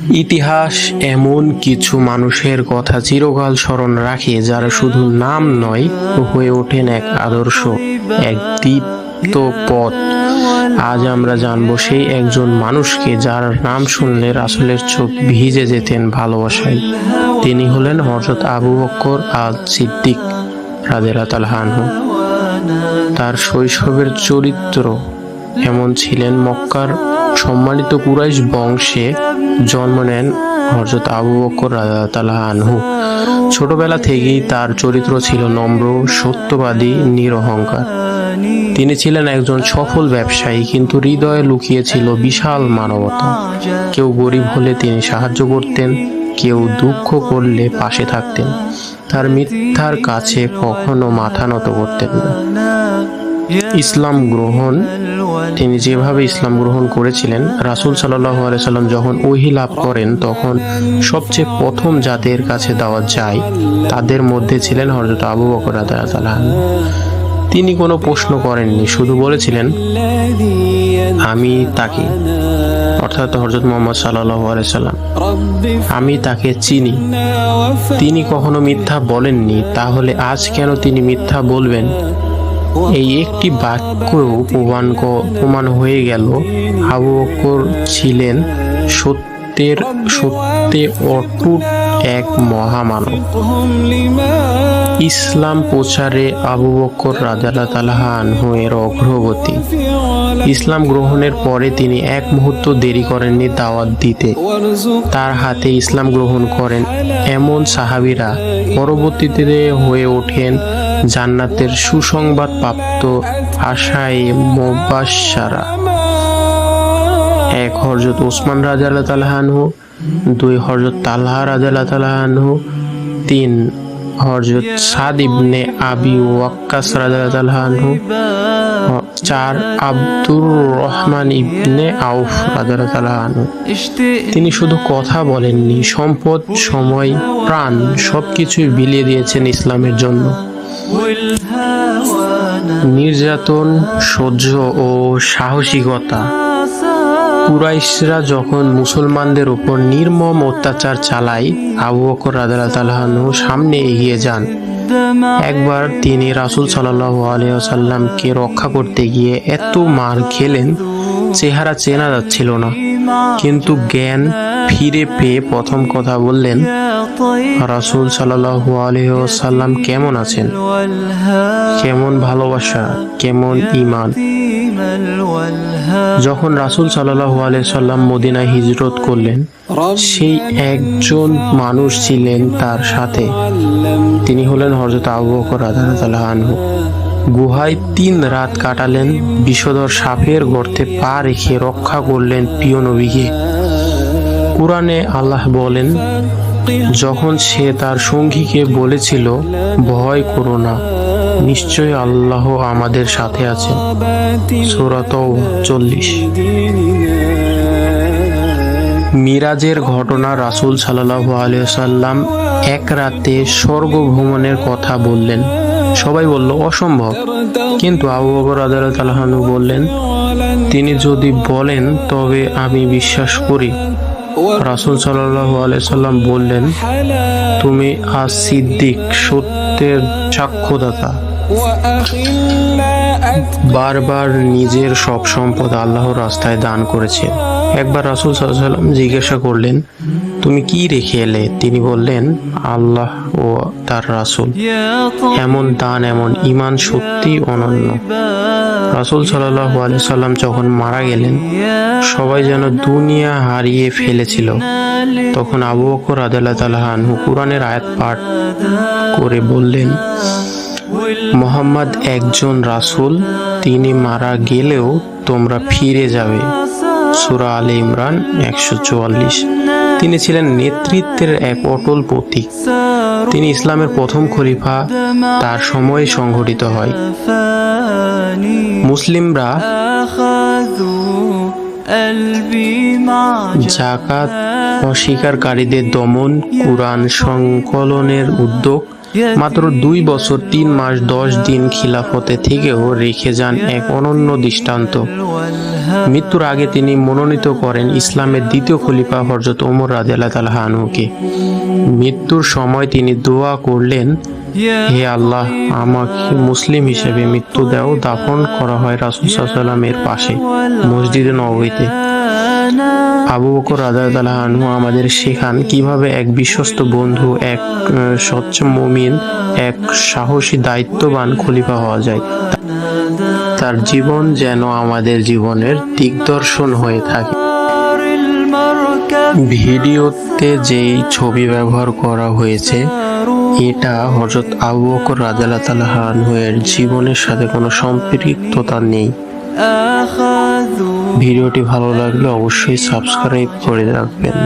ইতিহাস এমন কিছু মানুষের কথা চিরকাল স্মরণ রাখে, যারা শুধু নাম নয় হয়ে ওঠেন এক আদর্শ, এক দীপ্ত পথ। আজ আমরা জানব সেই একজন মানুষকে যার নাম শুনলে রাসুলের চোখ ভিজে যেতেন ভালোবাসায়। তিনি হলেন হজরত আবু বক্কর আল সিদ্দিক রাজেরা তালহানহু তার শৈশবের চরিত্র এমন ছিলেন মক্কার সম্মানিত কুরাইশ বংশে জন্ম নেন হজরত আবু বকর রাজাতাল্লাহ আনহু। ছোটবেলা থেকেই তার চরিত্র ছিল নম্র, সত্যবাদী, নিরহংকার। তিনি ছিলেন একজন সফল ব্যবসায়ী, কিন্তু হৃদয়ে লুকিয়েছিল বিশাল মানবতা। কেউ গরিব হলে তিনি সাহায্য করতেন, কেউ দুঃখ করলে পাশে থাকতেন। তার মিথ্যার কাছে কখনো মাথা নত করতেন না। ইসলাম গ্রহণ, তিনি যেভাবে ইসলাম গ্রহণ করেছিলেন, রাসুল সাল্লাম যখন ওহি লাভ করেন, তখন সবচেয়ে প্রথম যাদের কাছে দেওয়া যায় তাদের মধ্যে ছিলেন হজরত আবু বকর তিনি কোনো প্রশ্ন করেননি, শুধু বলেছিলেন, আমি তাকে, অর্থাৎ হজরত মোহাম্মদ সাল্লাম আমি তাকে চিনি। তিনি কখনো মিথ্যা বলেননি, তাহলে আজ কেন তিনি মিথ্যা বলবেন? এই একটি বাক্য প্রমাণ প্রমাণ হয়ে গেল। আবু বকর ছিলেন সত্যের সত্যে অটুট এক মহামানব। ইসলাম প্রচারে আবু বকর রাজাল্লাহ তালাহা আনহু এর অগ্রগতি। ইসলাম গ্রহণের পরে তিনি এক মুহূর্ত দেরি করেননি দাওয়াত দিতে। তার হাতে ইসলাম গ্রহণ করেন। এমন সাহাবিরা পরবর্তীতে হয়ে ওঠেন জান্নাতের সুসংবাদ প্রাপ্ত আশায় মোবাসারা এক হরজত ওসমান রাজাল্লাহ তালাহানহু দুই হরজত তালহা রাজাল্লাহ তালাহানহু তিন হরজত সাদ ইবনে আবি ওয়াক্কাস রাজাল্লাহ তালাহানহু চার আব্দুর রহমান ইবনে আউফ রাজাল্লাহ তালাহানহু তিনি শুধু কথা বলেননি, সম্পদ, সময়, প্রাণ সবকিছুই বিলিয়ে দিয়েছেন ইসলামের জন্য। নির্যাতন, সহ্য ও সাহসিকতা। কুরাইশরা যখন মুসলমানদের উপর নির্মম অত্যাচার চালায়, আবু বকর রাদালাহু সামনে এগিয়ে যান। একবার তিনি রাসুল সাল্লাহ আলিয়াল্লামকে রক্ষা করতে গিয়ে এত মার খেলেন চেহারা চেনা যাচ্ছিল না। কিন্তু জ্ঞান ফিরে পেয়ে প্রথম কথা বললেন, রাসুল সাল্লাহ আলিয়াল্লাম কেমন আছেন? কেমন ভালোবাসা, কেমন ইমান যখন রাসুল সাল্লাহ সাল্লাম মদিনায় হিজরত করলেন, সেই একজন মানুষ ছিলেন তার সাথে। তিনি হলেন হজরত আবু বকর রাদিয়াল্লাহু আনহু। গুহায় তিন রাত কাটালেন। বিষধর সাপের গর্তে পা রেখে রক্ষা করলেন প্রিয় নবীকে। কোরআনে আল্লাহ বলেন, যখন সে তার সঙ্গীকে বলেছিল, ভয় করো না নিশ্চয় আল্লাহ আমাদের সাথে আছেন। সুরাত চল্লিশ। মিরাজের ঘটনা রাসূল সাল্লাহ আলিয়াল্লাম এক রাতে স্বর্গ ভ্রমণের কথা বললেন। সবাই বলল, অসম্ভব। কিন্তু আবু বকর রাদিয়াল্লাহু বললেন, তিনি যদি বলেন, তবে আমি বিশ্বাস করি। রাসূল সাল্লাল্লাহু আলাইহি সাল্লাম বললেন, তুমি আজ সিদ্দিক সত্যের সাক্ষ্যদাতা। বারবার নিজের সব সম্পদ আল্লাহর রাস্তায় দান করেছে একবার রাসুল সাল্লাম জিজ্ঞাসা করলেন, তুমি কি রেখে এলে? তিনি বললেন, আল্লাহ ও তার রাসুল। এমন দান, এমন ইমান সত্যি অনন্য। রাসুল সাল্লাহ সাল্লাম যখন মারা গেলেন, সবাই যেন দুনিয়া হারিয়ে ফেলেছিল। তখন আবু বকর আদাল্লাহ তালাহ আনহু কোরআনের আয়াত পাঠ করে বললেন, মোহাম্মদ একজন রাসূল, তিনি মারা গেলেও তোমরা ফিরে যাবে। সুরা আলে ইমরান একশো চুয়াল্লিশ। তিনি ছিলেন নেতৃত্বের এক অটল প্রতীক। তিনি ইসলামের প্রথম খলিফা, তার সময়ে সংঘটিত হয়। মুসলিমরা জাকাত অস্বীকারীদের দমন, কোরআন সংকলনের উদ্যোগ মাত্র দুই বছর, তিন মাস, দশ দিন খিলাফতে থেকেও রেখে যান এক অনন্য দৃষ্টান্ত। মৃত্যুর আগে তিনি মনোনীত করেন ইসলামের দ্বিতীয় খলিফা হজরত ওমর রাজিয়াল্লাহ তালাহ আনহুকে। মৃত্যুর সময় তিনি দোয়া করলেন, হে আল্লাহ, আমাকে মুসলিম হিসেবে মৃত্যু দাও, দাফন করা হয় রাসুল সাল্লামের পাশে, মসজিদে নবীতে আবু বকর আনহু আমাদের শেখান কীভাবে এক বিশ্বস্ত বন্ধু, এক স্বচ্ছ মমিন, এক সাহসী, দায়িত্ববান খলিফা হওয়া যায়। তার জীবন যেন আমাদের জীবনের দিগদর্শন হয়ে থাকে। ভিডিওতে যেই ছবি ব্যবহার করা হয়েছে, এটা হজরত আবু বকর রাজাল্লাহ তালাহ আনহুয়ের জীবনের সাথে কোনো সম্পৃক্ততা নেই। ভিডিওটি ভালো লাগলে অবশ্যই সাবস্ক্রাইব করে রাখবেন।